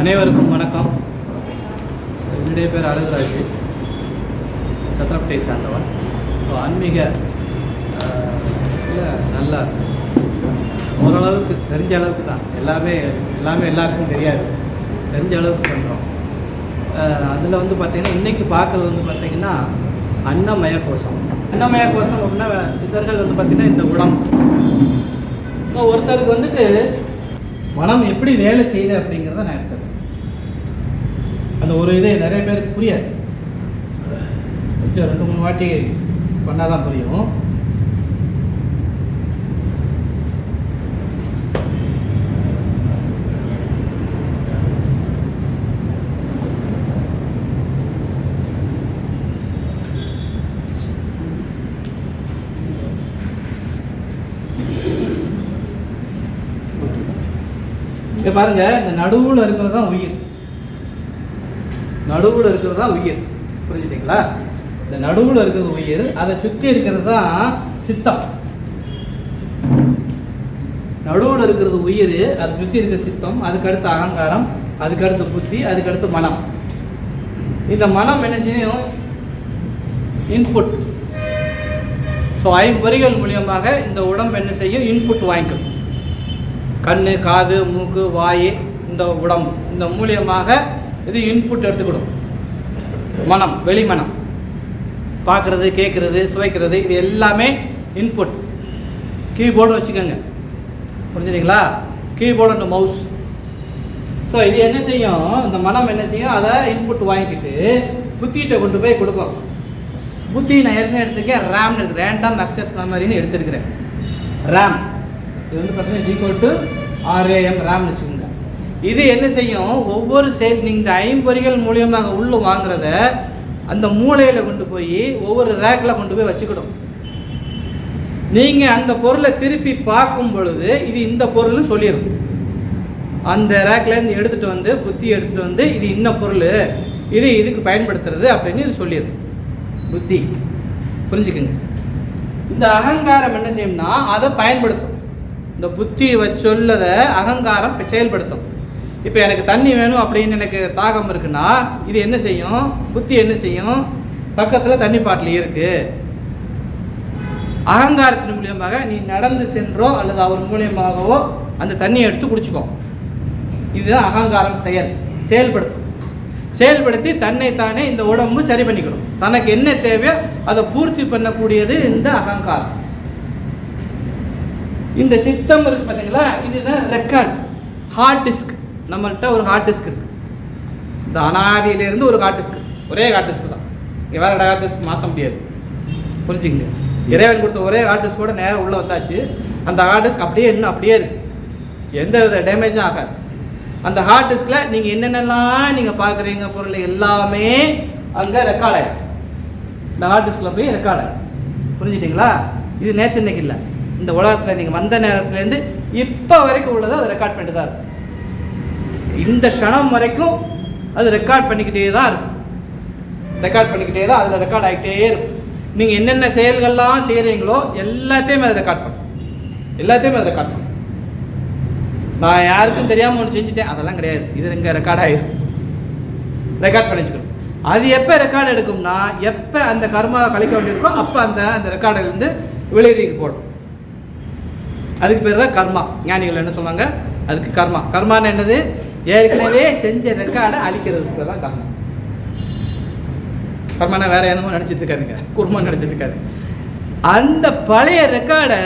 அனைவருக்கும் வணக்கம். என்னுடைய பேர் அழகுராஜ். சத்திரப்பட்டியை சார்ந்தவன். ஸோ ஆன்மீக ஆஹ், நல்லா ஓரளவுக்கு தெரிஞ்ச அளவுக்கு தான். எல்லாமே எல்லாமே எல்லாருக்கும் தெரியாது. தெரிஞ்ச அளவுக்கு பண்ணுறோம் அதில் வந்து பார்த்திங்கன்னா இன்றைக்கி பார்க்குறது வந்து பார்த்திங்கன்னா அன்னமய கோஷம் அன்னமய கோஷம் அப்படின்னா சித்தர்கள் வந்து பார்த்திங்கன்னா இந்த குணம் ஸோ ஒருத்தருக்கு வந்துட்டு மனம் எப்படி வேலை செய்யுது அப்படிங்கிறத நான் அந்த ஒரு இதே நிறைய பேருக்கு புரியாது. கொஞ்சம் ரெண்டு மூணு வாட்டி பண்ணால் தான் புரியும். இங்க பாருங்க இந்த நடுவில் இருக்கிறது தான் உயிர். நடுவில் இருக்கிறது தான் உயிர். புரிஞ்சுட்டிங்களா? இந்த நடுவில் இருக்கிறது உயிர் அதை சுற்றி இருக்கிறது தான் சித்தம். நடுவில் இருக்கிறது உயிர் அதை சுற்றி இருக்கிற சித்தம் அதுக்கடுத்து அகங்காரம் அதுக்கடுத்து புத்தி அதுக்கடுத்து மனம். இந்த மனம் என்ன செய்யும்? இன்புட் ஸோ ஐம்பொறிகள் மூலியமாக இந்த உடம்பு என்ன செய்யும்? இன்புட் வாங்கிக்கும். கண் காது மூக்கு வாய் இந்த உடம்பு. இந்த மூலியமாக இது இன்புட் எடுத்துக்கணும். மனம் வெளி மனம். பார்க்குறது கேட்குறது சுவைக்கிறது இது எல்லாமே இன்புட் கீபோர்டு வச்சுக்கோங்க. புரிஞ்சுதுங்களா? கீபோர்டு அண்ட் மவுஸ் ஸோ இது என்ன செய்யும்? இந்த மனம் என்ன செய்யும்? அதை இன்புட் வாங்கிக்கிட்டு புத்திகிட்ட கொண்டு போய் கொடுக்கும். புத்தி நான் ஏற்கனவே எடுத்துருக்கேன். ரேம்னு எடுத்து ரேண்டம் நக்சஸ் மாதிரின்னு எடுத்திருக்கிறேன். ரேம் இது வந்து பார்த்தீங்கன்னா ஜிகோ டு ஆர்ஏஎம் ரேம்னு வச்சுக்கோங்க. இது என்ன செய்யும்? ஒவ்வொரு செயல் நீங்கள் இந்த ஐம்பொறிகள் மூலியமாக உள்ளே வாங்குறத அந்த மூளையில் கொண்டு போய் ஒவ்வொரு ரேக்கில் கொண்டு போய் வச்சுக்கிடும். நீங்கள் அந்த பொருளை திருப்பி பார்க்கும் பொழுது இது இந்த பொருள்னு சொல்லிடும் அந்த ரேக்லேருந்து எடுத்துகிட்டு வந்து புத்தி எடுத்துகிட்டு வந்து இது இன்ன பொருள் இது இதுக்கு பயன்படுத்துறது அப்படின்னு இது சொல்லிடுது புத்தி. புரிஞ்சுக்குங்க? இந்த அகங்காரம் என்ன செய்யும்னா அதை பயன்படுத்தும். இந்த புத்தி வச்சொல்லதை அகங்காரம் செயல்படுத்தும். இப்போ எனக்கு தண்ணி வேணும் அப்படின்னு எனக்கு தாகம் இருக்குன்னா இது என்ன செய்யும்? புத்தி என்ன செய்யும்? பக்கத்தில் தண்ணி பாட்டில் இருக்குது அகங்காரத்தின் மூலியமாக நீ நடந்து சென்றோ அல்லது அவர் மூலியமாகவோ அந்த தண்ணியை எடுத்து குடிச்சுக்கோ. இதுதான் அகங்காரம் செயல். செயல்படுத்தும். செயல்படுத்தி தன்னைத்தானே இந்த உடம்பு சரி பண்ணிக்கணும். தனக்கு என்ன தேவையோ அதை பூர்த்தி பண்ணக்கூடியது இந்த அகங்காரம். இந்த சித்தம் இருக்கு பார்த்தீங்களா இதுதான் ரெக்கார்ட் ஹார்ட் டிஸ்க் நம்மள்கிட்ட ஒரு ஹார்ட் டிஸ்க் இருக்குது இந்த அனாதியிலேருந்து ஒரு ஹார்ட் டிஸ்க் ஒரே ஹார்ட் டிஸ்க் தான். இங்கே வேற ஹார்ட் டிஸ்க் மாற்ற முடியாது. புரிஞ்சுங்க இறைவன் கொடுத்த ஒரே ஹார்ட் டிஸ்க் கூட நேரம் உள்ளே வந்தாச்சு. அந்த ஹார்ட் டிஸ்க் அப்படியே இன்னும் அப்படியே இருக்குது எந்த வித டேமேஜும் ஆகாது. அந்த ஹார்ட் டிஸ்கில் நீங்கள் என்னென்னலாம் நீங்கள் பார்க்குறீங்க பொருள் எல்லாமே அங்கே ரெக்கார்ட் ஆகிடும் இந்த ஹார்ட் டிஸ்கில் போய் ரெக்கார்ட் ஆகிடும் புரிஞ்சுட்டிங்களா? இது நேற்று இன்னைக்கு இல்லை. இந்த உலகத்தில் நீங்கள் வந்த நேரத்துலேருந்து இப்போ வரைக்கும் உள்ளதை அது ரெக்கார்ட் பண்ணிட்டு தான் இருக்கும் இந்த க்ஷணம் வரைக்கும் அது ரெக்கார்ட் பண்ணிக்கிட்டே தான் இருக்கும். ரெக்கார்ட் பண்ணிக்கிட்டே தான் அதில் ரெக்கார்ட் ஆகிட்டே இருக்கும். நீங்கள் என்னென்ன செயல்கள்லாம் செய்கிறீங்களோ எல்லாத்தையுமே அதை ரெக்கார்ட் பண்ணும். எல்லாத்தையுமே அதை ரெக்கார்ட் பண்ணும். நான் யாருக்கும் தெரியாமல் ஒன்று செஞ்சுட்டேன். அதெல்லாம் கிடையாது. இது இங்கே ரெக்கார்ட் ஆகிடும் ரெக்கார்ட் பண்ணி வச்சுக்கணும் அது எப்போ ரெக்கார்டு எடுக்கும்னா எப்போ அந்த கர்மா கழிக்க வேண்டியிருக்கோ அப்போ அந்த அந்த ரெக்கார்டிலேருந்து விளைவிக்க போடும் அதுக்கு பேர் தான் கர்மா. ஞானிகள் என்ன சொன்னாங்க அதுக்கு கர்மா. கர்மான்னு என்னது? ஏற்கனவே செஞ்ச ரெக்கார்டை அழிக்கிறதுக்கு தான் காரணம். கர்மானா வேற என்னமோ நினச்சிட்டு இருக்காதுங்க. குருமா நினச்சிட்டு இருக்காது. அந்த பழைய ரெக்கார்டை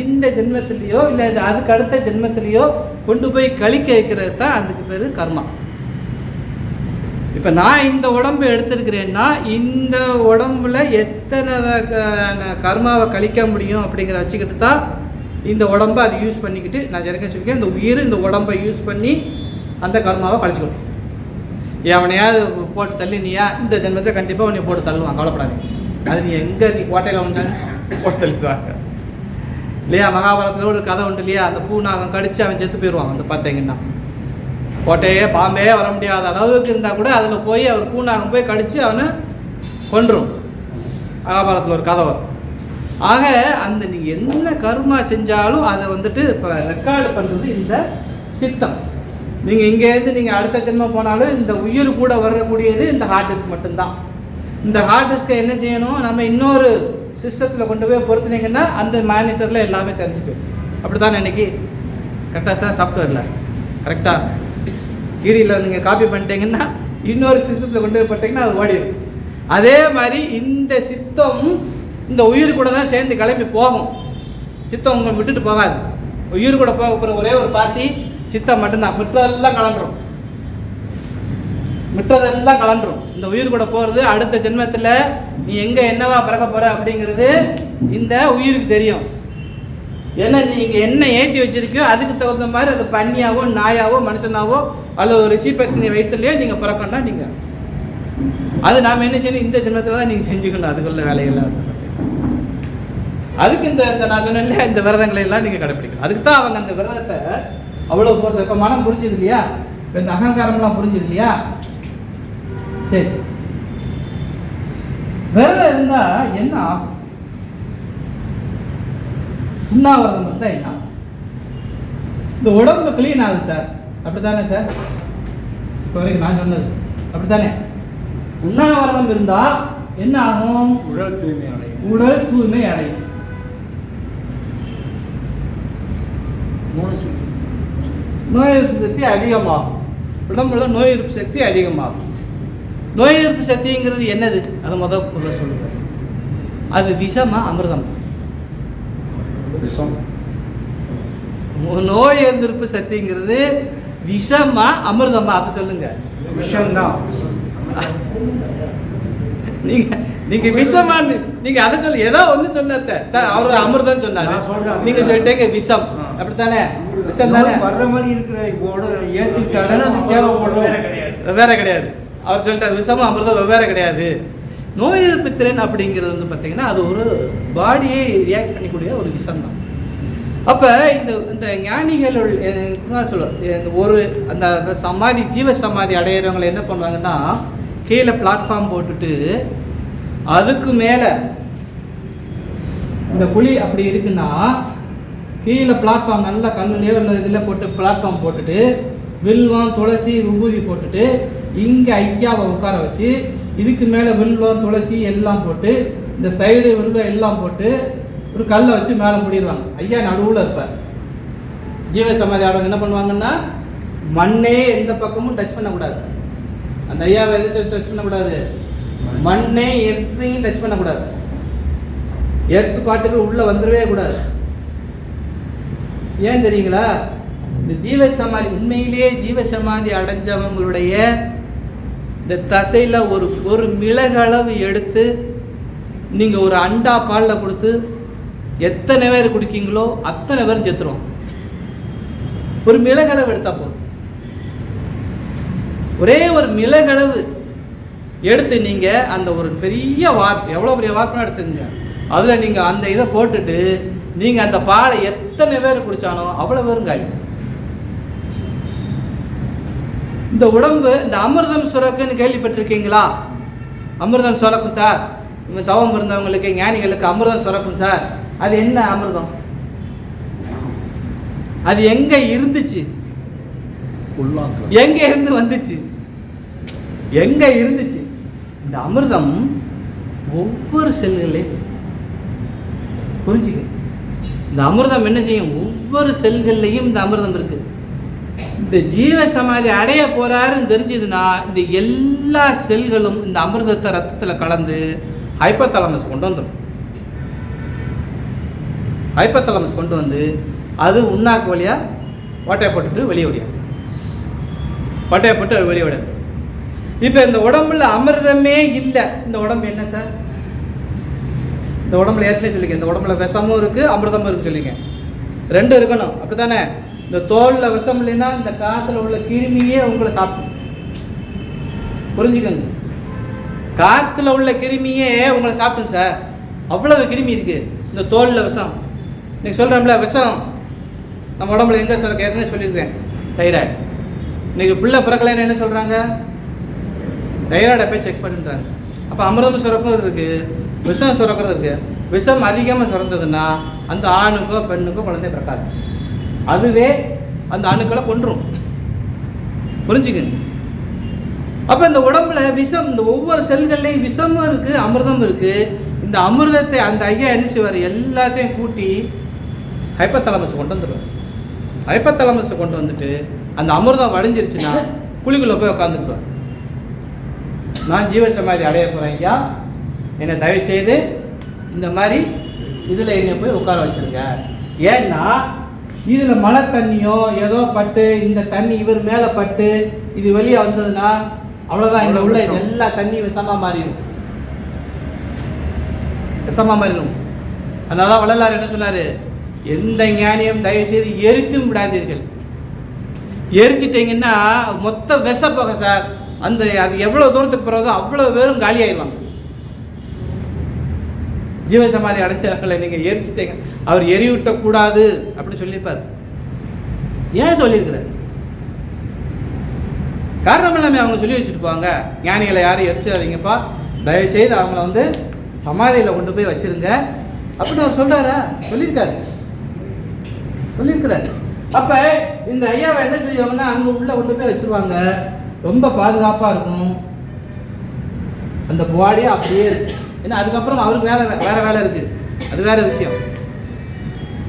இந்த ஜென்மத்திலேயோ இல்லை அதுக்கு அடுத்த ஜென்மத்திலேயோ கொண்டு போய் கழிக்க வைக்கிறது தான் அதுக்கு பேர் கர்மா. இப்போ நான் இந்த உடம்பு எடுத்திருக்கிறேன்னா இந்த உடம்புல எத்தனை கர்மாவை கழிக்க முடியும் அப்படிங்கிறத வச்சுக்கிட்டு தான் இந்த உடம்பை அது யூஸ் பண்ணிக்கிட்டு நான் ஜெனக்க சொல்லியிருக்கேன் இந்த உயிர் இந்த உடம்பை யூஸ் பண்ணி அந்த கர்மாவை கழிச்சுக்கணும். எவனையாவது போட்டு தள்ளி நீயா இந்த ஜென்மத்தை கண்டிப்பாக உன்னை போட்டு தள்ளுவான் கவலைப்படாது. அது நீ எங்கே நீ கோட்டையில் உண்டு போட்டு தள்ளிடுவாங்க இல்லையா மகாபாரத்தில் ஒரு கதை உண்டு இல்லையா? அந்த பூ நாகம் கடிச்சு அவன் செத்து போயிடுவான் வந்து பார்த்தீங்கன்னா. கோட்டையே பாம்பே வர முடியாத அளவுக்கு இருந்தால் கூட அதில் போய் அவர் பூநாகம் போய் கடித்து அவனை கொன்றும். மகாபாரதத்தில் ஒரு கதை வரும். ஆக அந்த நீங்கள் என்ன கருமா செஞ்சாலும் அதை வந்துட்டு இப்போ ரெக்கார்டு பண்ணுறது இந்த சித்தம். நீங்கள் இங்கேருந்து நீங்கள் அடுத்த ஜென்மம் போனாலும் இந்த உயிர் கூட வரக்கூடியது இந்த ஹார்ட் டிஸ்க் மட்டும்தான். இந்த ஹார்ட் டிஸ்கை என்ன செய்யணும்? நம்ம இன்னொரு சிஸ்டத்தில் கொண்டு போய் பொறுத்துனீங்கன்னா அந்த மானிட்டரில் எல்லாமே தெரிஞ்சுக்கும். அப்படி தானே இன்னைக்கு கரெக்டாக சார் சாஃப்ட்வேரில் கரெக்டாக சீரியலில் நீங்கள் காப்பி பண்ணிட்டீங்கன்னா இன்னொரு சிஸ்டத்தில் கொண்டு போய் போட்டிங்கன்னா அது ஓடிடும். அதே மாதிரி இந்த சித்தம் இந்த உயிர் கூட தான் சேர்ந்து கிளம்பி போகும். சித்தம் உங்களை விட்டுட்டு போகாது. உயிர் கூட போக போகிற ஒரே ஒரு பாத்தி சித்தம் மட்டும்தான். மிற்றதெல்லாம் கலண்டுரும் மிற்றதெல்லாம் கலண்டுரும் இந்த உயிர் கூட போகிறது அடுத்த ஜென்மத்தில் நீ எங்கே என்னவா பிறக்க போகிற அப்படிங்கிறது இந்த உயிருக்கு தெரியும். ஏன்னா நீ இங்கே என்ன ஏற்றி வச்சிருக்கியோ அதுக்கு தகுந்த மாதிரி அது பண்ணியாவோ நாயாவோ மனுஷனாவோ அல்லது ஒரு ரிஷிபத்தினை வயிற்றுலையோ நீங்கள் பிறக்கணும்னா நீங்கள் அது நாம் என்ன செய்யணும்? இந்த ஜென்மத்தில் தான் நீங்கள் செஞ்சுக்கணும். அதுக்குள்ள வேலைகள்லாம் அதுக்கு இந்த இந்த நான் சொன்னேன் இந்த விரதங்களை எல்லாம் நீங்கள் கடைப்பிடிக்கணும். அதுக்கு தான் அவங்க அந்த விரதத்தை அவ்வளோ ஃபோர்ஸ் இப்போ மனம் புரிஞ்சுது இல்லையா? இப்போ இந்த அகங்காரம்லாம் புரிஞ்சுது இல்லையா? சரி. விரதம் இருந்தால் என்ன ஆகும்? உண்ணாவிரதம் இருந்தால் என்ன ஆகும்? இந்த உடம்பு க்ளீன் ஆகுது சார் அப்படித்தானே சார் இப்போ வரைக்கும் நான் சொன்னது. அப்படித்தானே? உண்ணாவிரதம் இருந்தால் என்ன ஆகும்? உடல் தூய்மை அடையும். உடல் தூய்மை அடையும். மூணு சொல்லி. நோய் எதிர்ப்பு சக்தி அதிகமாகும். உடம்புல நோய் எதிர்ப்பு சக்தி அதிகமாகும். நோய் எதிர்ப்பு சக்திங்கிறது என்னது? அது முத முத சொல்லுங்க. அது விஷமா அமிர்தம்? விஷம். நோய் எதிர்ப்பு சக்திங்கிறது விஷமா அமிர்தமா? அப்படி சொல்லுங்க. நீங்க நீங்க விஷமான்னு நீங்க அதை சொல்லு ஏதோ ஒண்ணு சொன்னத. சார் அவர் அமிர்தம் சொன்னாரு. நீங்க சொல்லிட்டீங்க விஷம். அப்படித்தானே? விஷம் தானே நோய் வர்ற மாதிரி இருக்கிற கூட ஏத்துக்கிட்டாதானே அது தேவைப்படும். வேற கிடையாது. அவர் சொல்லிட்டார் விஷமும் அமிர்தம் வெவ்வேறு கிடையாது. நோய் எதிர்ப்பு திறன் அப்படிங்கிறது வந்து பார்த்தீங்கன்னா அது ஒரு பாடியை ரியாக்ட் பண்ணக்கூடிய ஒரு விஷம் தான் அப்போ இந்த இந்த ஞானிகள் சொல்ல ஒரு அந்த அந்த சமாதி ஜீவ சமாதி அடையிறவங்களை என்ன பண்ணுவாங்கன்னா கீழே பிளாட்ஃபார்ம் போட்டுட்டு அதுக்கு மேலே இந்த குழி அப்படி இருக்குன்னா கீழே பிளாட்ஃபார்ம் நல்லா கல்லுலேயோ இல்லை இதில் போட்டு பிளாட்ஃபார்ம் போட்டுட்டு வில்வம் துளசி விபூதி போட்டுட்டு இங்கே ஐயாவை உட்கார வச்சு இதுக்கு மேலே வில்வம் துளசி எல்லாம் போட்டு இந்த சைடு வில்வம் எல்லாம் போட்டு ஒரு கல்லை வச்சு மேலே மூடிடுவாங்க. ஐயா நடுவில் இருப்பார். ஜீவ சமாதி ஆடவங்க. என்ன பண்ணுவாங்கன்னா மண்ணே எந்த பக்கமும் டச் பண்ணக்கூடாது. அந்த ஐயாவை எதை டச் பண்ணக்கூடாது மண்ணே எதையும் டச் பண்ணக்கூடாது. எர்த்து பாட்டுக்கு உள்ளே வந்துடவே கூடாது. ஏன் தெரியுங்களா? இந்த ஜீவ சமாதி உண்மையிலேயே ஜீவ சமாதி அடைஞ்சவங்களுடைய இந்த தசையில் ஒரு ஒரு மிளகளவு எடுத்து நீங்கள் ஒரு அண்டா பாலில் கொடுத்து எத்தனை பேர் குடிக்கீங்களோ அத்தனை பேரும் செத்துரும் ஒரு மிளகளவு எடுத்தா போதும். ஒரே ஒரு மிளகளவு எடுத்து நீங்கள் அந்த ஒரு பெரிய வார்ப்பு எவ்வளோ பெரிய வார்ப்புனா எடுத்துங்க அதில் நீங்கள் அந்த இதை போட்டுட்டு நீங்க அந்த பாலை எத்தனை பேர் குடிச்சானோ அவ்வளோ வெறுங்காய் இந்த உடம்பு இந்த அமிர்தம் சுரக்குன்னு கேள்விப்பட்டிருக்கீங்களா? அமிர்தம் சுரக்கும் சார் இவங்க தவம் இருந்தவங்களுக்கு ஞானிகளுக்கு அமிர்தம் சுரக்கும் சார் அது என்ன அமிர்தம்? அது எங்க இருந்துச்சு? எங்க இருந்து வந்துச்சு? எங்க இருந்துச்சு? இந்த அமிர்தம் ஒவ்வொரு செல்களையும் புரிஞ்சுக்க. இந்த அமிர்தம் என்ன செய்யும்? ஒவ்வொரு செல்கள்லையும் இந்த அமிர்தம் இருக்கு. இந்த ஜீவ சமாதி அடைய போறாருன்னு தெரிஞ்சதுன்னா இந்த எல்லா செல்களும் இந்த அமிர்தத்தை ரத்தத்தில் கலந்து ஹைப்பத்தலமஸ் கொண்டு வந்துடும் ஹைப்பத்தலமஸ் கொண்டு வந்து அது உண்ணாக்கு வழியாக ஓட்டையை போட்டுட்டு வெளியே விடியாது ஓட்டையை போட்டு அது வெளியே விடாது இப்போ இந்த உடம்புல அமிர்தமே இல்லை. இந்த உடம்பு என்ன சார்? இந்த உடம்புல ஏற்கனவே சொல்லிக்க இந்த உடம்புல விஷமும் இருக்கு அமிர்தமும் இருக்கு சொல்லிங்க ரெண்டும் இருக்கணும். அப்படித்தானே? இந்த தோலில் விஷம் இல்லைன்னா இந்த காத்துல உள்ள கிருமியே உங்களை சாப்பிடும். புரிஞ்சுக்கோங்க. காத்துல உள்ள கிருமியே உங்களை சாப்பிடும் சார். அவ்வளவு கிருமி இருக்கு. இந்த தோலில் விஷம். நீங்க சொல்றோம்ல விஷம். நம்ம உடம்புல எங்க சொல்ல ஏற்கனவே சொல்லியிருக்கேன். தைராய்டு. இன்னைக்கு பிள்ளை பிறக்கலைன்னு என்ன சொல்றாங்க? தைராய்டை போய் செக் பண்ணுறாங்க அப்போ அமிர்தம் சுரப்பும் இருக்குது விஷம் சுரக்கிறதுக்கு விஷம் அதிகமாக சுரந்ததுன்னா அந்த ஆணுக்கோ பெண்ணுக்கோ குழந்தை பிறக்காது. அதுவே அந்த அணுக்களை கொன்றும். புரிஞ்சுக்குங்க? அப்போ இந்த உடம்புல விஷம் இந்த ஒவ்வொரு செல்கள்லையும் விஷமும் இருக்குது அமிர்தம் இருக்குது இந்த அமிர்தத்தை அந்த ஐயா என்ன செய்வார்? எல்லாத்தையும் கூட்டி ஹைப்பத்தலமஸ் கொண்டு வந்துடுவார். ஹைப்பத்தலமஸ் கொண்டு வந்துட்டு அந்த அமிர்தம் வடிஞ்சிருச்சுன்னா குழிக்குள்ளே போய் உட்காந்துக்குவார் நான் ஜீவ சமாதி அடைய போகிறேன் ஐயா. என்னை தயவுசெய்து இந்த மாதிரி இதில் என்னை போய் உட்கார வச்சுருங்க. ஏன்னா இதில் மழை தண்ணியோ ஏதோ பட்டு இந்த தண்ணி இவர் மேலே பட்டு இது வெளியே வந்ததுன்னா அவ்வளோதான் இங்கே உள்ள எல்லா தண்ணி விஷமாக மாறிடும். விஷமாக மாறிடும். அதனால தான் வள்ளலார் என்ன சொன்னார்? எந்த ஞானியும் தயவு செய்து எரித்தும் விடாதீர்கள். எரிச்சிட்டிங்கன்னா மொத்த விஷ போக சார் அந்த அது எவ்வளோ தூரத்துக்கு போகிறதோ அவ்வளோ பேரும் காலி ஜீவசமாதி அடைச்சவர்களை நீங்கள் எரிச்சிட்டீங்க. அவர் எரிவிட்டக்கூடாது அப்படின்னு சொல்லியிருப்பார். ஏன் சொல்லியிருக்கிறார்? காரணம் எல்லாமே அவங்க சொல்லி வச்சுட்டு போவாங்க ஞானிகளை யாரும் எரிச்சிடாதீங்கப்பா. தயவுசெய்து அவங்கள வந்து சமாதியில் கொண்டு போய் வச்சிருங்க. அப்படின்னு அவர் சொல்கிறாரா சொல்லியிருக்காரு. சொல்லியிருக்கிறாரு. அப்போ இந்த ஐயாவை என்ன செய்வாங்கன்னா அங்கே உள்ள கொண்டு போய் வச்சிருவாங்க. ரொம்ப பாதுகாப்பாக இருக்கும் அந்த பாடியே அப்படியே இருக்கும். ஏன்னா அதுக்கப்புறம் அவருக்கு வேலை வேற வேலை இருக்கு. அது வேற விஷயம்.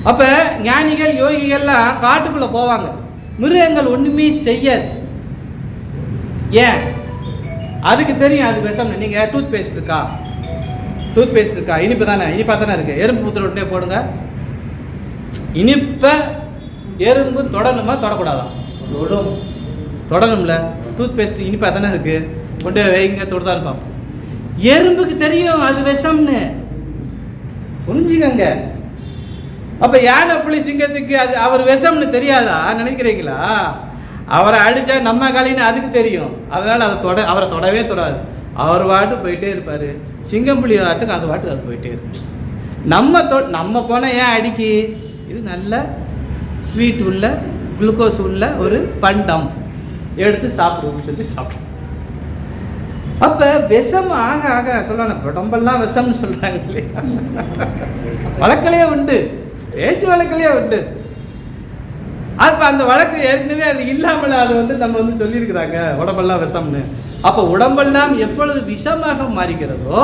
அப்ப ஞானிகள் யோகிகள்லாம் காட்டுக்குள்ள போவாங்க. மிருகங்கள் ஒண்ணுமே செய்யாது. ஏன்? அதுக்கு தெரியும் அது விஷம் நீங்க டூத் பேஸ்ட் இருக்கா? டூத் பேஸ்ட் இருக்கா? இனிப்பு தானே இனிப்பா தானே இருக்கு. எறும்பு புத்திர உடனே போடுங்க. இனிப்ப எறும்பு தொடணுமா தொடக்கூடாதா? தொடும். தொடணும்ல. டூத் பேஸ்ட் இனிப்பா தானே இருக்கு. கொண்டு வைங்க தொடுதான்னு பார்ப்போம். எறும்புக்கு தெரியும் அது விஷம்னு. புரிஞ்சுக்கங்க. அப்ப யானை புலி சிங்கத்துக்கு அது அவர் விஷம்னு தெரியாதா? நினைக்கிறீங்களா? அவரை அடிச்சா நம்ம காலின்னு அதுக்கு தெரியும். அதனால அதை தொட அவரை தொடவே தொடாது. அவர் வாட்டு போயிட்டே இருப்பார். சிங்கம் புலி வாட்டுக்கு அது வாட்டுக்கு அது போயிட்டே இருக்கும் நம்ம தொ நம்ம போனால் ஏன் அடிக்கி? இது நல்ல ஸ்வீட் உள்ள குளுக்கோஸ் உள்ள ஒரு பண்டம். எடுத்து சாப்பிடுவோம்னு சொல்லி சாப்பிடுவோம். அப்போ விஷம் ஆக ஆக சொல்லலாம் உடம்பெல்லாம் விஷம்னு சொல்கிறாங்க இல்லையா? வழக்கிலேயே உண்டு. பேச்சு வழக்கிலேயே உண்டு. அப்போ அந்த வழக்கு ஏற்கனவே அது இல்லாமல் அது வந்து நம்ம வந்து சொல்லியிருக்கிறாங்க உடம்பெல்லாம் விஷம்னு. அப்போ உடம்பெல்லாம் எப்பொழுது விஷமாக மாறிக்கிறதோ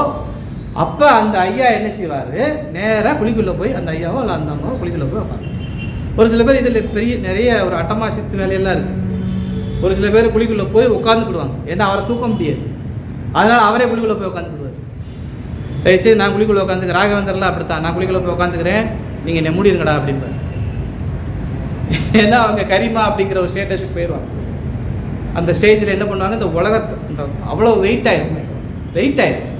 அப்போ அந்த ஐயா என்ன செய்வார்? நேராக குழிக்குள்ளே போய் அந்த ஐயாவோ இல்லை அந்த அம்மாவோ குழிக்குள்ளே போய் வைப்பாங்க ஒரு சில பேர் இதில் பெரிய நிறைய ஒரு அட்டமா சித்து வேலையெல்லாம் இருக்குது ஒரு சில பேர் குழிக்குள்ளே போய் உட்காந்துக்கிடுவாங்க ஏன்னா அவரை தூக்க முடியாது. அதனால் அவரே குழிக்குள்ளே போய் உட்காந்துக்கிடுவார் தயவுசெய்து நான் குழிக்குள்ளே உட்காந்துக்கிறேன் ராகவேந்தர்லாம் அப்படித்தான். நான் குழிக்குள்ளே போய் உட்காந்துக்கிறேன் நீங்கள் என்னை மூடிருங்கடா அப்படின்பார் ஏன்னா அவங்க கரிமா அப்படிங்கிற ஒரு ஸ்டேட்டஸுக்கு போயிடுவாங்க அந்த ஸ்டேஜில் என்ன பண்ணுவாங்க? இந்த உலகத்தை இந்த அவ்வளோ வெயிட் ஆயிரும். வெயிட் ஆயிரும்.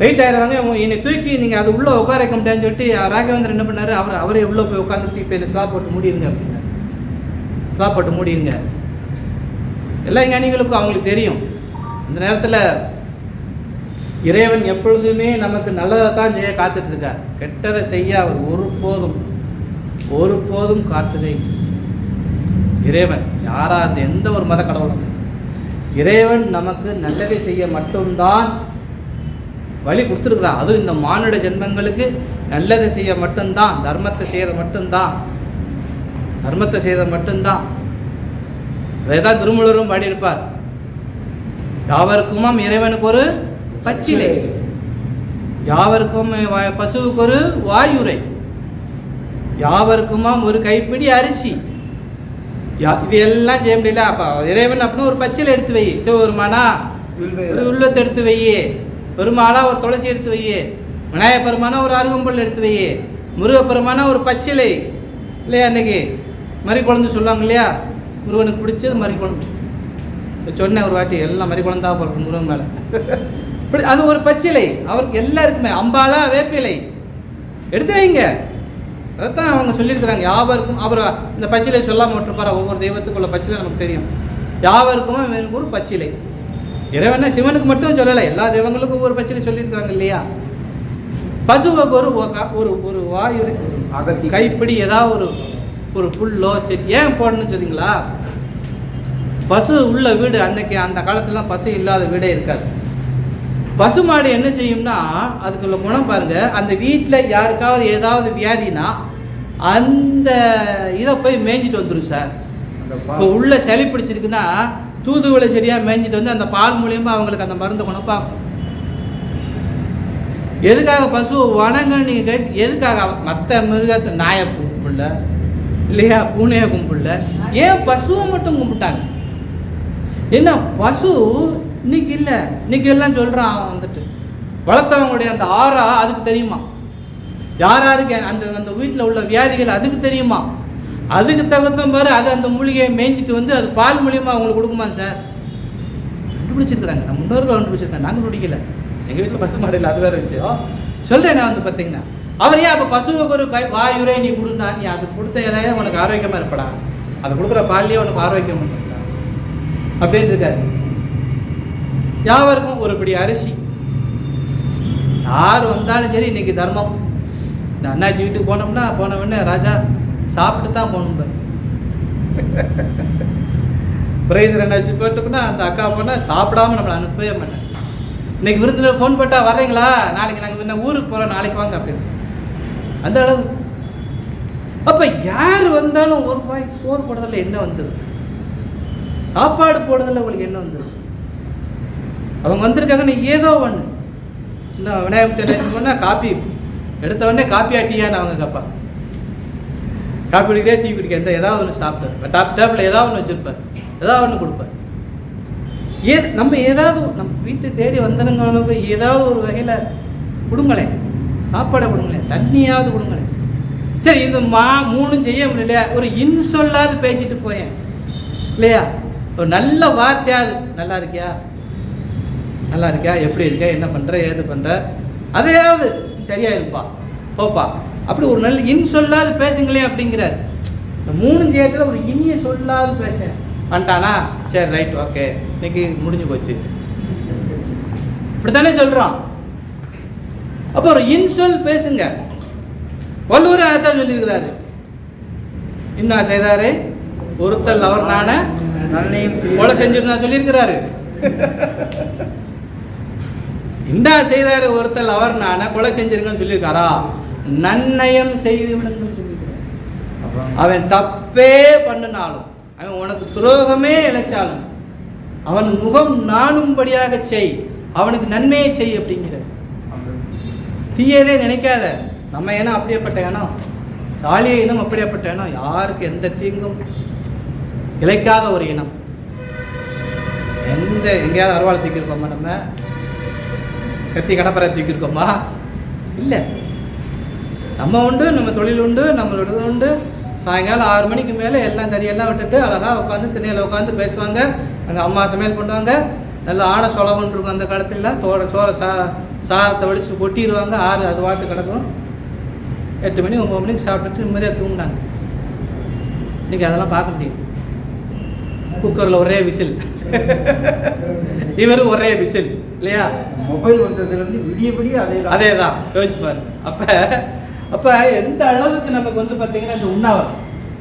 வெயிட் ஆயிடுவாங்க என்னை தூக்கி நீங்கள் அது உள்ளே உட்கார வைக்க முடியாதுன்னு சொல்லிட்டு ராகவேந்தர் என்ன பண்ணாரு? அவர் அவரே உள்ளே போய் உட்காந்துட்டு இப்போ என்ன ஸ்லாப் போட்டு மூடிடுங்க அப்படின்னாரு. ஸ்லாப் போட்டு மூடிடுங்க எல்லா ஞானிகளுக்கும் அவங்களுக்கு தெரியும். அந்த நேரத்தில் இறைவன் எப்பொழுதுமே நமக்கு நல்லதை தான் செய்ய காத்துட்டு இருக்கார் கெட்டதை செய்ய அவர் ஒருபோதும் ஒருபோதும் காத்ததே இறைவன் யாராக இருந்த எந்த ஒரு மத கடவுளும் இறைவன் நமக்கு நல்லதை செய்ய மட்டும்தான் வழி கொடுத்துருக்குறான் அதுவும் இந்த மானுட ஜென்மங்களுக்கு நல்லதை செய்ய மட்டும்தான் தர்மத்தை செய்கிறது மட்டும்தான் தர்மத்தை செய்கிறது மட்டும்தான். அதை தான் திருமூலரும் பாடியிருப்பார். யாவருக்குமாம் இறைவனுக்கு ஒரு பச்சிலை. யாவருக்கும் பசுவுக்கு ஒரு வாயுரை யாவருக்குமாம் ஒரு கைப்பிடி அரிசி. இது எல்லாம் செய்ய முடியல. அப்ப இறைவன் அப்படின்னு ஒரு பச்சிலை எடுத்து வை சிவபெருமானா ஒரு உள்ளத்தை எடுத்து வை பெருமாளா ஒரு துளசி எடுத்து வை விநாயக பெருமானா ஒரு அருகம்புல் எடுத்து வை முருகப்பெருமானா ஒரு பச்சிலை. இல்லையா அன்னைக்கு? மறி குழந்தை சொல்லுவாங்க இல்லையா? முருகனுக்கு பிடிச்சது மறி இப்ப சொன்னேன் ஒரு வாட்டி எல்லாம் மறி குழந்தா போகிறது முருகன் மேலே. இப்படி அது ஒரு பச்சிலை. அவருக்கு எல்லாருக்குமே அம்பாலா வேப்பிலை. எடுத்து வைங்க. அதைத்தான் அவங்க சொல்லியிருக்கிறாங்க. யாவருக்கும் அவர் இந்த பச்சிலை சொல்லாம விட்டுருப்பாரு? ஒவ்வொரு தெய்வத்துக்குள்ள பச்சிலை நமக்கு தெரியும். யாவருக்குமே வேணுக்கு ஒரு பச்சிலை. இறைவனா சிவனுக்கு மட்டும் சொல்லலை. எல்லா தெய்வங்களுக்கும் ஒவ்வொரு பச்சிலை சொல்லியிருக்கிறாங்க இல்லையா? பசுவுக்கு ஒரு ஒரு ஒரு அகத்தி கைப்பிடி ஏதாவது ஒரு ஒரு புல்லோ சரி ஏன் போடணும்னு சொல்றீங்களா? பசு உள்ள வீடு அன்னைக்கு அந்த காலத்துலலாம் பசு இல்லாத வீடே இருக்காது. பசு மாடு என்ன செய்யும்னா அதுக்குள்ள குணம் பாருங்க அந்த வீட்டில் யாருக்காவது ஏதாவது வியாதினா அந்த இதை போய் மேய்ஞ்சிட்டு வந்துடும் சார். இப்போ உள்ள சளி பிடிச்சிருக்குன்னா தூதுவளை செடியாக மேய்ஞ்சிட்டு வந்து அந்த பால் மூலியமாக அவங்களுக்கு அந்த மருந்து குணப்பாகும் எதுக்காக பசு வணங்கன்னு நீங்கள் கேட்டு எதுக்காக? மற்ற மிருகத்தை நாயை கும்பிடல இல்லையா? பூனையை கும்பிடல. ஏன் பசுவை மட்டும் கும்பிட்டாங்க? என்ன பசு? இன்னைக்கு இல்லை. இன்னைக்கு எல்லாம் சொல்கிறான் அவன் வந்துட்டு. வளர்த்தவங்களுடைய அந்த ஆறா அதுக்கு தெரியுமா? யார் யாருக்கு அந்த அந்த வீட்டில் உள்ள வியாதிகள் அதுக்கு தெரியுமா? அதுக்கு தகுந்த மாதிரி அது அந்த மூலிகையை மேய்ஞ்சிட்டு வந்து அது பால் மூலியமாக அவங்களுக்கு கொடுக்குமா சார்? கண்டுபிடிச்சிருக்கிறாங்க. நம்ம முன்னோர்கள் கண்டுபிடிச்சிருக்காங்க. நாங்கள் பிடிக்கல எங்கள் வீட்டில் பசு மாடு இல்லை அது வேறு விஷயம். சொல்கிறேன் நான் வந்து பார்த்தீங்கன்னா அவர் ஏன் அப்போ பசுவுக்கு ஒரு கை வாயுரை நீ கொடுனா நீ அது கொடுத்த இலையே உனக்கு ஆரோக்கியமாக இருப்படா? அதை கொடுக்குற பால்லேயே உனக்கு ஆரோக்கியம் பண்ணுறா அப்படின்னு இருக்காரு. யாவருக்கும் ஒரு பிடி அரிசி. யார் வந்தாலும் சரி இன்னைக்கு தர்மம். இந்த அண்ணாச்சி வீட்டுக்கு போனோம்னா போன உடனே ராஜா சாப்பிட்டு தான் போகணும் பாரு. பிரைஸ் போட்டோம்னா அந்த அக்கா போனால் சாப்பிடாம நம்மளை அனுப்பவே மாட்டேன் இன்னைக்கு விருந்தில் ஃபோன் போட்டால் வர்றீங்களா? நாளைக்கு நாங்கள் என்ன ஊருக்கு போகிறோம் நாளைக்கு வாங்க அப்படின்னு. அந்த அளவு அப்போ யார் வந்தாலும் ஒரு ரூபாய் சோறு போடுறதுல என்ன வந்துடும் சாப்பாடு போடுறதில் உங்களுக்கு என்ன வந்துடும் அவங்க வந்திருக்காங்கன்னு ஏதோ ஒன்று இன்னும் விநாயகர் சதுர்த்தி போனால் காப்பி எடுத்த உடனே காப்பி டீயான்னு அவங்க கேட்பாங்க. காப்பி குடிக்கிறே டீ குடிக்க எந்த ஏதாவது ஒன்று சாப்பிடுவார் டாப் டேப்பில் ஏதாவது ஒன்று வச்சுருப்பார். ஏதாவது ஒன்று கொடுப்பார். ஏ நம்ம ஏதாவது நம்ம வீட்டு தேடி வந்தவங்களுக்கு ஏதாவது ஒரு வகையில் கொடுங்களேன். சாப்பாடை கொடுங்களேன். தண்ணியாவது கொடுங்களேன். சரி இது மா மூணும் செய்ய முடியல ஒரு இன்சொல்லாது பேசிட்டு போயேன். இல்லையா? ஒரு நல்ல வார்த்தையாவது நல்லா இருக்கியா? நல்லா இருக்கியா? எப்படி இருக்க? என்ன பண்ணுற ஏது பண்ணுற அதையாவது சரியாக இருப்பா போப்பா. அப்படி ஒரு நல்ல இன் சொல்லாது பேசுங்களேன் அப்படிங்கிறார். இந்த மூணு செய்யறதுல ஒரு இனிய சொல்லாது பேசுறேன் வந்துட்டானா? சரி ரைட் ஓகே இன்னைக்கு முடிஞ்சு போச்சு. இப்படித்தானே சொல்கிறோம் அப்போ ஒரு இன்சொல் பேசுங்க. வள்ளுவர் அதான் சொல்லியிருக்கிறாரு. என்ன செய்தாரு? ஒருத்தல் அவர் நான நன்மையும் கொலை செஞ்சிருந்தா சொல்லியிருக்கிறாரு. இந்த செய்தாரு ஒருத்தல் அவர் நான் கொலை செஞ்சிருக்கேன்னு சொல்லியிருக்காரா? நன்னயம் செய்து விடுங்கன்னு சொல்லியிருக்கிறார். அவன் தப்பே பண்ணினாலும் அவன் உனக்கு துரோகமே இழைச்சாலும் அவன் முகம் நாணும்படியாக செய் அவனுக்கு நன்மையை செய் அப்படிங்கிற தீயதே நினைக்காத. நம்ம ஏன்னா அப்படியேப்பட்ட இனம். சாலிய இனம் அப்படியேப்பட்ட இனம். யாருக்கு எந்த தீங்கும் இழைக்காத ஒரு இனம். எந்த எங்கேயாவது அருவாள் தூக்கியிருக்கோமா நம்ம? கத்தி கடப்பரை தூக்கியிருக்கோமா? இல்லை. நம்ம உண்டு நம்ம தொழில் உண்டு நம்மளோட உண்டு. சாயங்காலம் ஆறு மணிக்கு மேலே எல்லாம் தறியெல்லாம் விட்டுட்டு அழகாக உட்காந்து திண்ணையில் உட்காந்து பேசுவாங்க. அங்கே அம்மா சமையல் பண்ணுவாங்க. நல்லா ஆடை சொலவன் இருக்கும் அந்த காலத்துலலாம் தோட சோற சா சாதத்தை வடித்து கொட்டிடுவாங்க ஆறு அது வாட்டு கிடக்கும். எட்டு மணி ஒம்பது மணிக்கு சாப்பிட்டுட்டு நிம்மதியாக தூங்கினாங்க. இன்றைக்கி அதெல்லாம் பார்க்க முடியும் குக்கரில் ஒரே விசில். இவர் ஒரே விசில் இல்லையா? மொபைல் வந்ததுலேருந்து விடிய விடிய அதே. அதே தான் யோசிச்சு பாரு. அப்போ அப்போ எந்த அளவுக்கு நமக்கு வந்து பார்த்தீங்கன்னா இந்த உண்ணாவிரதம்.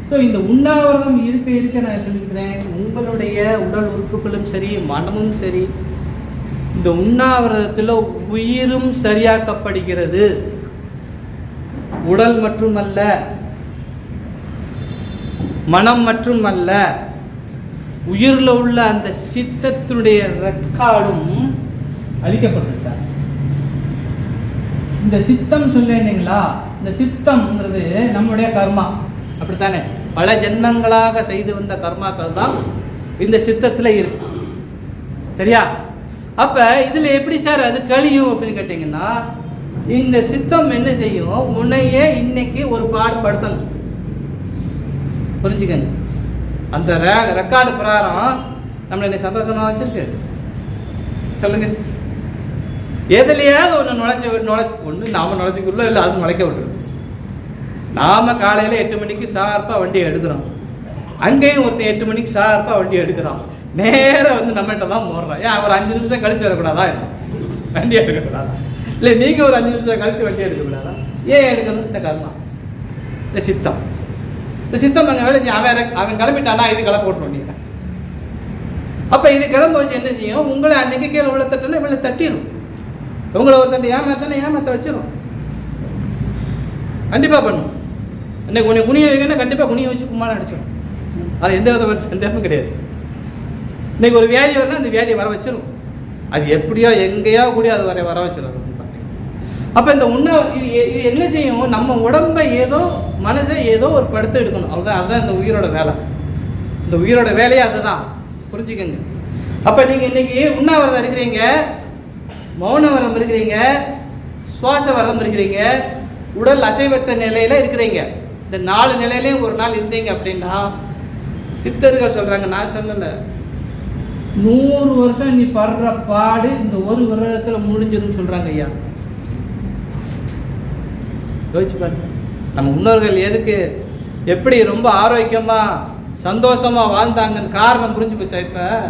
ஸோ இந்த உண்ணாவிரதம் இருக்க இருக்க நான் சொல்லிக்கிறேன் உங்களுடைய உடல் உறுப்புகளும் சரி மனமும் சரி இந்த உண்ணாவிரதத்தில் உயிரும் சரியாக்கப்படுகிறது. உடல் மட்டுமல்ல மனம் மட்டுமல்ல உயிரில் உள்ள அந்த சித்தத்தினுடைய ரெக்கார்டும் அழிக்கப்படுது சார் இந்த சித்தம் சொல்லேனீங்களா? இந்த சித்தம்ன்றது நம்முடைய கர்மா. அப்படித்தானே? பல ஜென்மங்களாக செய்து வந்த கர்மாக்கள் தான் இந்த சித்தத்தில் இருக்கு. சரியா? அப்போ இதில் எப்படி சார் அது கழியும் அப்படின்னு கேட்டிங்கன்னா இந்த சித்தம் என்ன செய்யும்? உன்னையே இன்னைக்கு ஒரு பாடுபடுத்தணும் புரிஞ்சுக்கங்க. அந்த ரே- ரெக்கார்டு பிரகாரம் நம்மளை இன்னைக்கு சந்தோஷமாக வச்சிருக்கு. சொல்லுங்க. எதுலையாவது ஒன்று நுழைச்சி நுழைச்சி ஒன்று நாம நுழைச்சிக்குள்ளோ இல்லை அது நுழைக்க விட்டுருக்கு நாம காலையில் எட்டு மணிக்கு சார்பாக வண்டியை எடுக்கிறோம். அங்கேயும் ஒருத்தன் எட்டு மணிக்கு சார்பாக வண்டியை எடுக்கிறான். நேராக வந்து நம்மகிட்ட தான் போடுறோம் ஏன் ஒரு அஞ்சு நிமிஷம் கழிச்சு வரக்கூடாதா என்ன? வண்டி எடுக்கக்கூடாதா? இல்லை நீங்கள் ஒரு அஞ்சு நிமிஷம் கழிச்சு வண்டி எடுக்கக்கூடாதா? ஏன் எடுக்கணும்? இந்த கர்மா. இந்த சித்தம். இந்த சித்தம் அங்கே வேலை செய்யும். அவன் அவன் கிளம்பிட்டானா இது கிளப்ப விட்டுரும் நீங்கள் அப்போ இது கிளம்ப வச்சு என்ன செய்யும்? உங்களை அன்னைக்கு கீழே உள்ள தட்டுனா இவ்வளோ தட்டிடும் உங்களை ஒருத்தன் ஏமாத்தானே ஏமாத்த வச்சிடும் கண்டிப்பாக பண்ணும். இன்னைக்கு உன்னை குனிய வைக்கணும் கண்டிப்பாக குனிய வச்சு கும்மாலாம் அடிச்சிடும் அது எந்த விதமான சந்தேகமும் கிடையாது. இன்னைக்கு ஒரு வியாதி வரணும் அந்த வியாதியை வர வச்சிரும். அது எப்படியோ எங்கேயோ கூடிய அது வர வர வச்சிடும் அப்போ இந்த உண்ணா இது இது என்ன செய்யும்? நம்ம உடம்பை ஏதோ மனசை ஏதோ ஒரு படுத்து எடுக்கணும். அவ்வளோதான் அதுதான் இந்த உயிரோட வேலை. இந்த உயிரோட வேலையே அதுதான். புரிஞ்சுக்கங்க. அப்போ நீங்கள் இன்னைக்கு உண்ணாவிரதம் இருக்கிறீங்க மௌன விரதம் இருக்கிறீங்க சுவாச விரதம் இருக்கிறீங்க உடல் அசைவற்ற நிலையில் இருக்கிறீங்க. இந்த நாலு நிலையிலையும் ஒரு நாள் இருந்தீங்க அப்படின்னா சித்தர்கள் சொல்கிறாங்க நான் சொல்லலை. நூறு வருஷம் நீ படுற பாடு இந்த ஒரு விரதத்தில் முடிஞ்சிடும் சொல்கிறாங்க ஐயா. யோசிச்சு பாருங்க. நம்ம முன்னோர்கள் எதுக்கு எப்படி ரொம்ப ஆரோக்கியமாக சந்தோஷமாக வாழ்ந்தாங்கன்னு காரணம் புரிஞ்சு போச்சா இப்போ?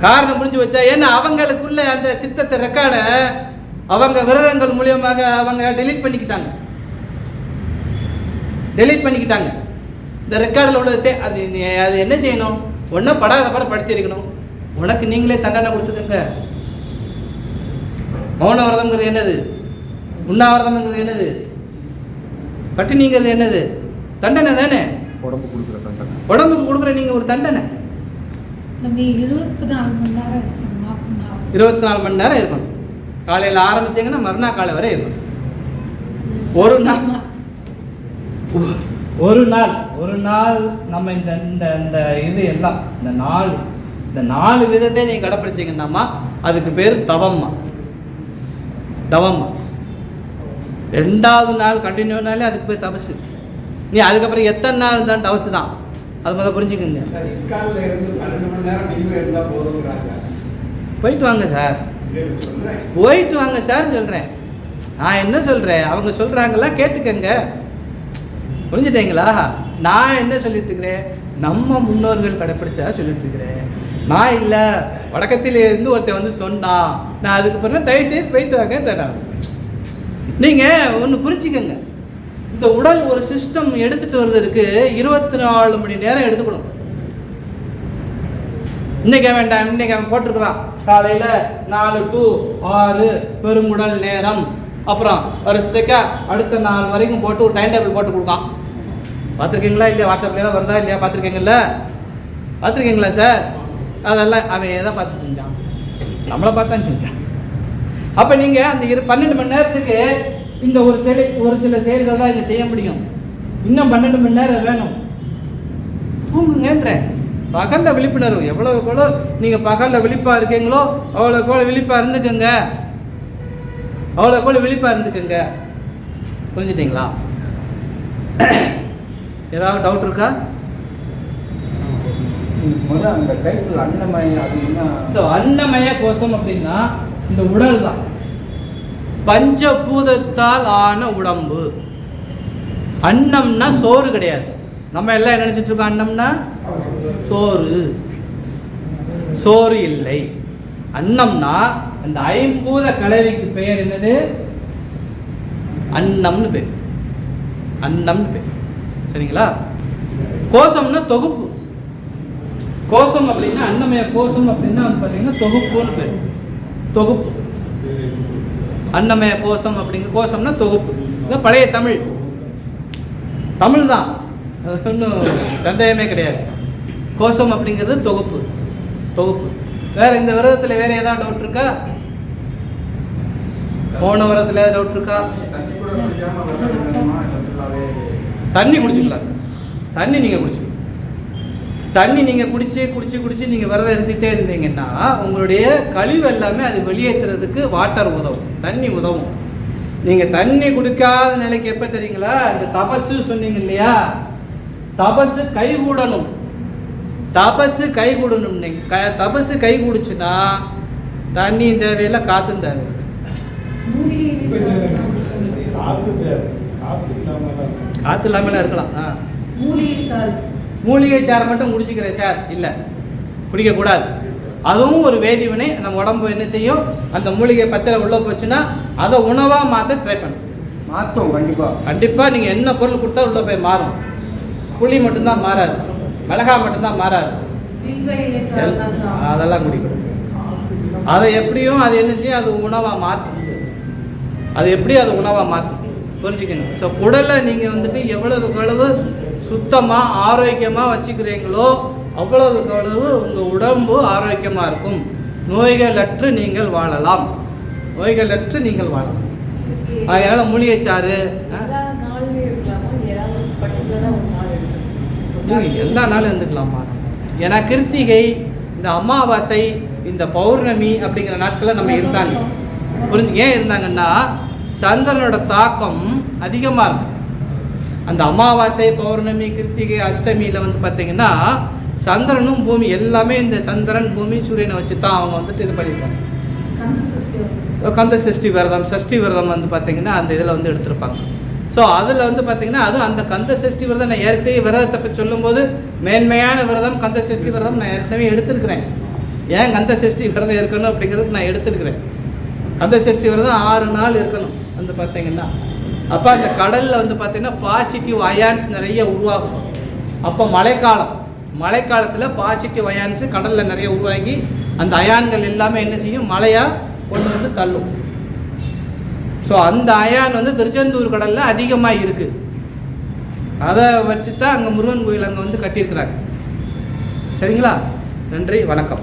காரணம் புரிஞ்சு வச்சா ஏன்னா அவங்களுக்குள்ள அந்த சித்தத்தை ரெக்கார்டை அவங்க விரதங்கள் மூலியமாக அவங்க டெலீட் பண்ணிக்கிட்டாங்க. டெலீட் பண்ணிக்கிட்டாங்க. இந்த ரெக்கார்டில் உள்ளது அது நீ- அது என்ன செய்யணும்? ஒன்றை படாத பட படுத்திருக்கணும் உனக்கு நீங்களே தண்டனை கொடுத்துக்கங்க. மௌன விரதம்ங்கிறது என்னது? உண்ணாவிரதம்ங்கிறது என்னது? பட்டினிங்கிறது என்னது? தண்டனை தானே? உடம்பு கொடுக்குற தண்டனை. உடம்புக்கு கொடுக்குற நீங்கள் ஒரு தண்டனை. இருபத்தி நாலு மணி நேரம் இருபத்தி நாலு மணி நேரம் இருக்கணும். காலையில் ஆரம்பிச்சீங்கன்னா மறுநாள் காலை வரை இருக்கணும். ஒரு நாள். ஒரு நாள். ஒரு நாள் நம்ம இந்த இந்த இந்த இது எல்லாம் இந்த நாலு இந்த நாலு விதத்தை நீங்கள் கடைப்பிடிச்சிங்கன்னாமா அதுக்கு பேர் தவம்மா. தவம்மா. ரெண்டாவது நாள் கண்டினியூனாலே அதுக்கு பேர் தபசு. நீ அதுக்கப்புறம் எத்தனை நாள் இருந்தாலும் தவசு தான்? அது முதல்ல புரிஞ்சுக்கோங்க. போயிட்டு வாங்க சார். போயிட்டு வாங்க சார் சொல்கிறேன் நான் என்ன சொல்கிறேன் அவங்க சொல்கிறாங்களா கேட்டுக்கங்க. புரிஞ்சுட்டீங்களா? நான் என்ன சொல்லிட்டு இருக்கிறேன் நம்ம முன்னோர்கள் கடைப்பிடிச்சா சொல்லிட்டு இருக்கிறேன் நான் இல்லை. வடக்கத்தில் இருந்து ஒருத்தன் வந்து சொன்னான். நான் அதுக்கு பிறகு தயவு செய்து போயிட்டு வாங்க நீங்கள் ஒன்று புரிஞ்சுக்கங்க. இந்த உடல் ஒரு சிஸ்டம் எடுத்துகிட்டு வர்றதுக்கு இருபத்தி நாலு மணி நேரம் எடுத்துக்கணும். இன்னைக்கு வேண்டாம் இன்னைக்கு அவன் போட்டிருக்கிறான். காலையில் நாலு டு ஆறு பெருங்குடல் நேரம். அப்புறம் வரிசைக்கா அடுத்த நாள் வரைக்கும் போட்டு ஒரு டைம் டேபிள் போட்டு கொடுக்கான். பார்த்துருக்கீங்களா இல்லையா? வாட்ஸ்அப்லாம் வருதா இல்லையா? பார்த்துருக்கீங்களா பார்த்துருக்கீங்களா சார் அதெல்லாம் அவன் எதை பார்த்து செஞ்சான்? நம்மளை பார்த்து தான் செஞ்சான். அப்போ நீங்கள் அந்த இரு பன்னெண்டு மணி நேரத்துக்கு இந்த ஒரு சிலை ஒரு சில செயல்கள் தான் இங்கே செய்ய முடியும். இன்னும் பன்னெண்டு மணி நேரம் வேணும். தூங்குங்கன்றேன் பகலில் விழிப்புணர்வு. எவ்வளோக்கு எவ்வளோ நீங்கள் பகலில் விழிப்பாக இருக்கீங்களோ அவ்வளோக்கு எவ்வளோ விழிப்பாக இருந்துக்கோங்க. அவ்வளோக்கு எவ்வளோ விழிப்பாக இருந்துக்கோங்க. புரிஞ்சுட்டிங்களா? ஏதாவது டவுட் இருக்கா? ஸோ அன்னமய கோஷம் அப்படின்னா இந்த உடல் தான் பஞ்சபூதத்தால் ஆன உடம்பு. அன்னம்னா சோறு கிடையாது. நம்ம எல்லாம் என்ன இருக்கோம்? அன்னம்னா சோறு. சோறு இல்லை. அன்னம்னா அந்த ஐம்பூத கலவைக்கு பெயர் என்னது? அன்னம்னு பேர். அன்னம்னு பேர். சரிங்களா? கோஷம்னா தொகுப்பு. கோஷம் அப்படின்னா அன்னமய கோஷம் அப்படின்னா வந்து பார்த்தீங்கன்னா தொகுப்புன்னு பேர். தொகுப்பு. அன்னமய கோஷம் அப்படிங்கிற கோஷம்னா தொகுப்பு. இல்லை பழைய தமிழ். தமிழ் தான். அது ஒன்றும் சந்தேகமே கிடையாது. கோஷம் அப்படிங்கிறது தொகுப்பு. தொகுப்பு. வேற இந்த விரதத்தில் வேற ஏதாவது டவுட் இருக்கா? போன விரதத்தில் ஏதாவது டவுட் இருக்கா? தண்ணி தண்ணி குடிச்சுக்கலாம் சார். தண்ணி நீங்கள் குடிச்சுக்கலாம் தண்ணி நீங்கள் குடிச்சு குடிச்சு குடிச்சு நீங்கள் விரதம் இருந்துகிட்டே இருந்தீங்கன்னா உங்களுடைய கழிவு எல்லாமே அது வெளியேற்றுறதுக்கு வாட்டர் உதவும். தண்ணி உதவும். நீங்கள் தண்ணி குடிக்காத நிலைக்கு எப்போ தெரியுங்களா? இந்த தபசு சொன்னீங்க இல்லையா? தபசு கைகூடணும். தபசு கைகூடணும் நீங்கள் க தபசு கை கூடுச்சுன்னா தண்ணியும் தேவையில்லை காற்றும் தேவையில்லை. காத்து தேவை காத்து இல்லாம தான் காற்று இல்லாமலாம் இருக்கலாம் ஆ மூலிகை சாறு மட்டும் குடிச்சிக்கிறேன் சார். இல்லை. குடிக்கக்கூடாது அதுவும் ஒரு வேதிவினை. நம்ம உடம்பு என்ன செய்யும்? அந்த மூலிகை பச்சை உள்ளே போச்சுன்னா அதை உணவாக மாற்ற ட்ரை பண்ணும் மாத்தம் கண்டிப்பா. கண்டிப்பாக நீங்கள் என்ன பொருள் கொடுத்தா உள்ளே போய் மாறும் புளி மட்டும்தான் மாறாது. மிளகா மட்டும்தான் மாறாது. அதெல்லாம் குடிக்கணும். அதை எப்படியும் அது என்ன செய்யும்? அது உணவாக மாற்றும். அது எப்படி அது உணவாக மாற்றும். புரிஞ்சுக்கங்க. ஸோ குடலை நீங்கள் வந்துட்டு எவ்வளவுக்கு எவ்வளவு சுத்தமாக ஆரோக்கியமாக வச்சுக்கிறீங்களோ அவ்வளவுக்கு அவ்வளவு உங்கள் உடம்பு ஆரோக்கியமாக இருக்கும். நோய்களற்று நீங்கள் வாழலாம். நோய்களற்று நீங்கள் வாழலாம். அதனால் மூலிகைச்சாறு எல்லா நாளும் இருந்துக்கலாமா? ஏன்னா கிருத்திகை இந்த அமாவாசை இந்த பௌர்ணமி அப்படிங்கிற நாட்களில் நம்ம இருந்தாங்க. புரிஞ்சு ஏன் இருந்தாங்கன்னா சந்திரனோட தாக்கம் அதிகமாக இருக்கும் அந்த அமாவாசை பௌர்ணமி கிருத்திகை அஷ்டமியில் வந்து பார்த்தீங்கன்னா சந்திரனும் பூமி எல்லாமே இந்த சந்திரன் பூமி சூரியனை வச்சு தான் அவங்க வந்துட்டு இது பண்ணியிருக்காங்க கந்த சஷ்டி வந்து கந்த சஷ்டி விரதம் சஷ்டி விரதம் வந்து பார்த்தீங்கன்னா அந்த இதில் வந்து எடுத்திருப்பாங்க. ஸோ அதில் வந்து பார்த்தீங்கன்னா அது அந்த கந்த சஷ்டி விரதம் நான் ஏற்கனவே விரதத்தை பற்றி சொல்லும்போது மேன்மையான விரதம் கந்த சஷ்டி விரதம் நான் ஏற்கனவே எடுத்திருக்கிறேன். ஏன் கந்த சஷ்டி விரதம் இருக்கணும் அப்படிங்கிறதுக்கு நான் எடுத்திருக்கிறேன். கந்த சஷ்டி விரதம் ஆறு நாள் இருக்கணும் வந்து பார்த்தீங்கன்னா அப்போ அந்த கடலில் வந்து பார்த்தீங்கன்னா பாசிட்டிவ் அயான்ஸ் நிறைய உருவாகும். அப்போ மழைக்காலம் மழைக்காலத்தில் பாசிட்டிவ் அயான்ஸு கடலில் நிறைய உருவாகி அந்த அயான்கள் எல்லாமே என்ன செய்யும்? மழையாக கொண்டு வந்து தள்ளும். ஸோ அந்த அயான் வந்து திருச்செந்தூர் கடலில் அதிகமாக இருக்குது அதை வச்சு தான் அங்கே முருகன் கோயில் அங்கே வந்து கட்டியிருக்கிறாங்க. சரிங்களா? நன்றி வணக்கம்.